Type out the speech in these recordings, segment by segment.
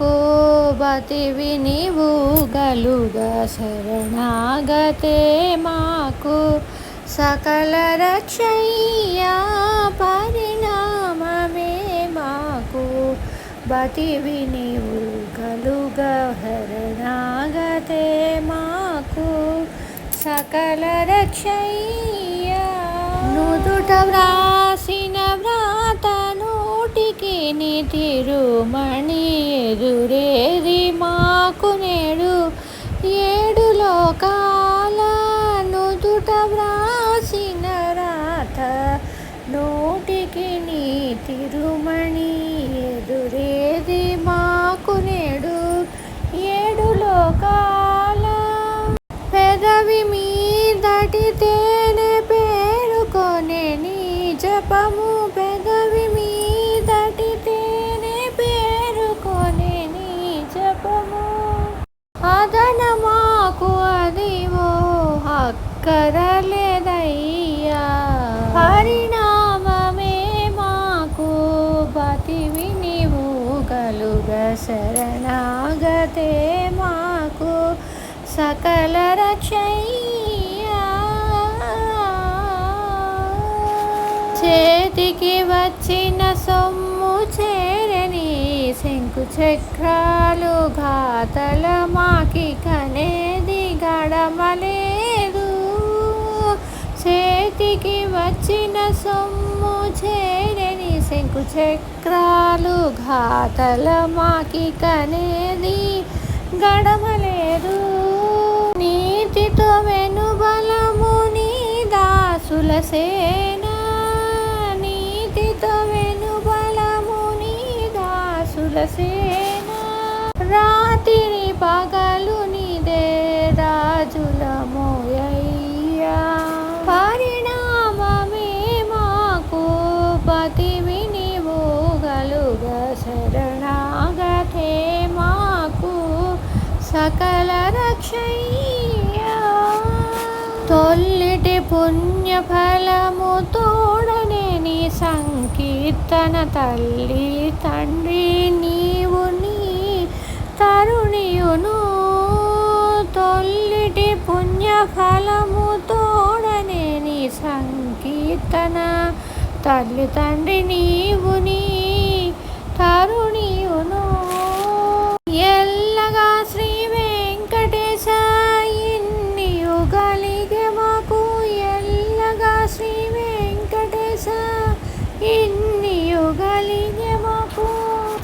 మాకు బతివి నీవు గలుగా శరణాగతే మాకు. సకల రక్షయ్యా పరిణామమే మాకు. బతివి నీవు గలుగా శరణాగతే మాకు. సకల రక్షయ్యా. నుదుట వ్రాసిన వ్రాత నోటికి నీ తిరుమణి ఎదురేది మాకు నేడు. ఏడు లోకాల నుదుట వ్రాసిన రాత. నోటికి నీ తిరుమణి ఎదురేది మాకు నేడు. ఏడు లోకాల పెదవి మీదటి తేనె పేరుకొనే నీ జపము అదన మాకు అదివో అక్కరలేదయ్యా. పరిణామమే మాకు బతివి నీవు కలుగ శరణాగతే మాకు సకల రచయ్యా చేతికి వచ్చిన సొమ్ము చే శంకు చక్రాలు ఘాతల మాకి కనేది గడమలేదు. చేతికి వచ్చిన సొమ్ము చేరని శంకు చక్రాలు ఘాతల మాకి కనేది గడమలేదు. నీతితో వెనుబలము నీ దాసుల సేన నీతితో సేన రాత్రి పగలు నిదే రాజుల మోయ్యా పరిణామమే మాకు పతివి నీవు గలుగ శరణాగతే మాకు సకల రక్షయ్యా. తొల్లిటి పుణ్యఫలము తోడనే సంకీర్తన తల్లి తండ్రి సంకీర్తన తల్లి తండ్రి నీవు నీ తరుణీయును. ఎల్లగా శ్రీ వెంకటేశ ఇన్ని యుగలిగే మాకు. ఎల్లగా శ్రీ వెంకటేశ ఇన్ని యుగలిగే మాకు.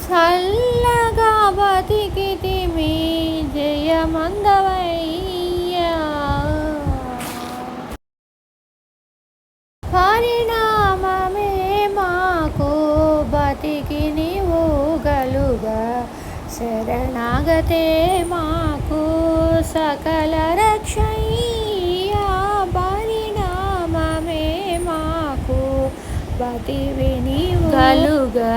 చల్లగా బతికితి మీ జయమందవై పరిణామమే మాకు బతికి నీవు గలుగా. శరణాగతే మాకు సకల రక్షయ్యా. పరిణామమే మాకు బతివి నీవు గలుగా.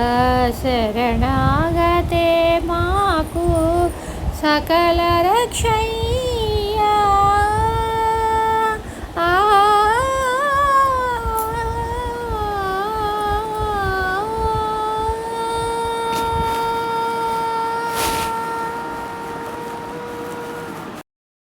శరణాగతే మాకు సకల రక్షయ్యా.